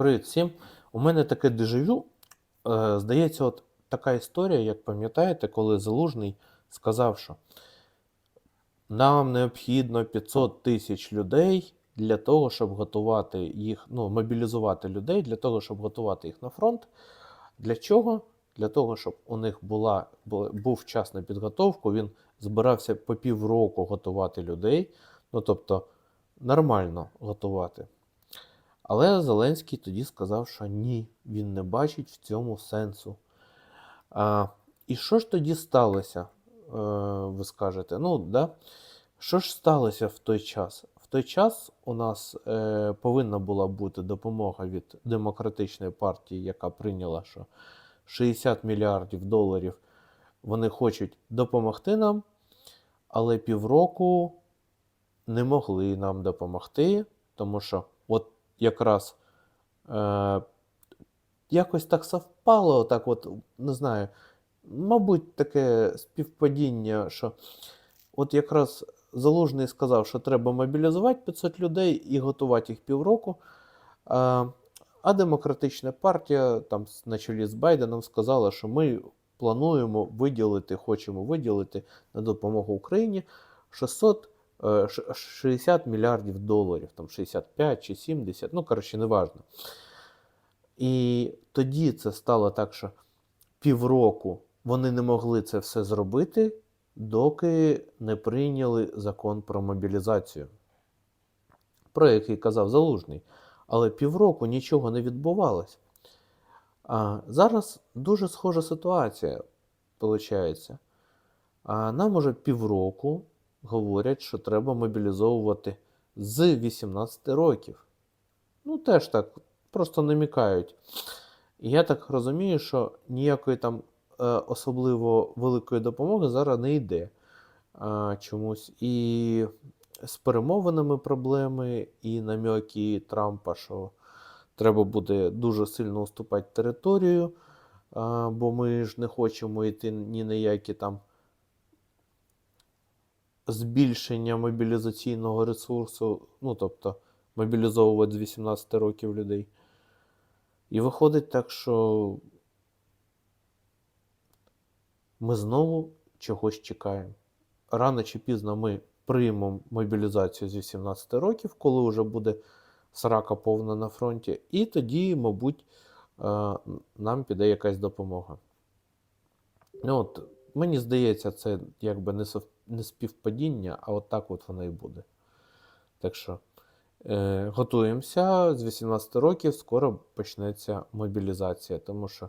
Привіт всім. У мене таке дежавю. Е, здається, от така історія, як пам'ятаєте, коли Залужний сказав, що нам необхідно 500 тисяч людей для того, щоб готувати їх, ну, мобілізувати людей для того, щоб готувати їх на фронт. Для чого? Для того, щоб у них була, був час на підготовку, він збирався по півроку готувати людей, ну тобто нормально готувати. Але Зеленський тоді сказав, що ні, він не бачить в цьому сенсу. А, і що ж тоді сталося, е, ви скажете? Ну, да? Що ж сталося в той час? В той час у нас е, повинна була бути допомога від демократичної партії, яка прийняла, що 60 мільярдів доларів вони хочуть допомогти нам, але півроку не могли нам допомогти, тому що от якраз е, якось так совпало, так от, не знаю, мабуть, таке співпадіння, що от якраз Залужний сказав, що треба мобілізувати 500 людей і готувати їх півроку. А, а демократична партія, там на чолі з Байденом, сказала, що ми плануємо виділити, хочемо виділити на допомогу Україні 600 е, ш- 60 мільярдів доларів, там 65 чи 70, ну, коротше, неважно. І тоді це стало так, що півроку вони не могли це все зробити, доки не прийняли закон про мобілізацію, про який казав Залужний. Але півроку нічого не відбувалося. А зараз дуже схожа ситуація, виходить. А нам уже півроку говорять, що треба мобілізовувати з 18 років. Ну, теж так, просто намікають. І я так розумію, що ніякої там е, особливо великої допомоги зараз не йде а, чомусь. І з перемовинами проблеми, і намеки Трампа, що треба буде дуже сильно уступати територію, а, бо ми ж не хочемо йти ні на які там збільшення мобілізаційного ресурсу, ну тобто мобілізовувати з 18 років людей. І виходить так, що ми знову чогось чекаємо. Рано чи пізно ми приймемо мобілізацію з 18 років, коли вже буде срака повна на фронті, і тоді, мабуть, е, нам піде якась допомога. Ну, от, мені здається, це якби не. Не співпадіння, а от так от воно і буде. Так що е, готуємося з 18 років, скоро почнеться мобілізація, тому що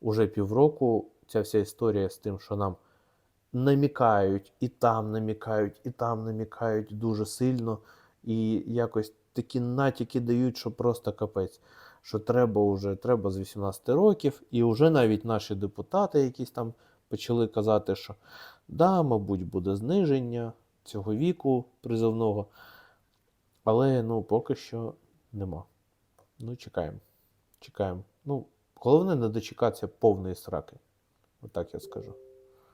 уже півроку ця вся історія з тим, що нам намікають, і там намікають, і там намікають дуже сильно, і якось такі натяки дають, що просто капець. Що треба вже треба з 18 років, і вже навіть наші депутати якісь там почали казати, що да, мабуть, буде зниження цього віку призовного, але ну, поки що нема. Ну, чекаємо. Чекаємо. Ну, головне не дочекатися повної сраки. Отак я скажу.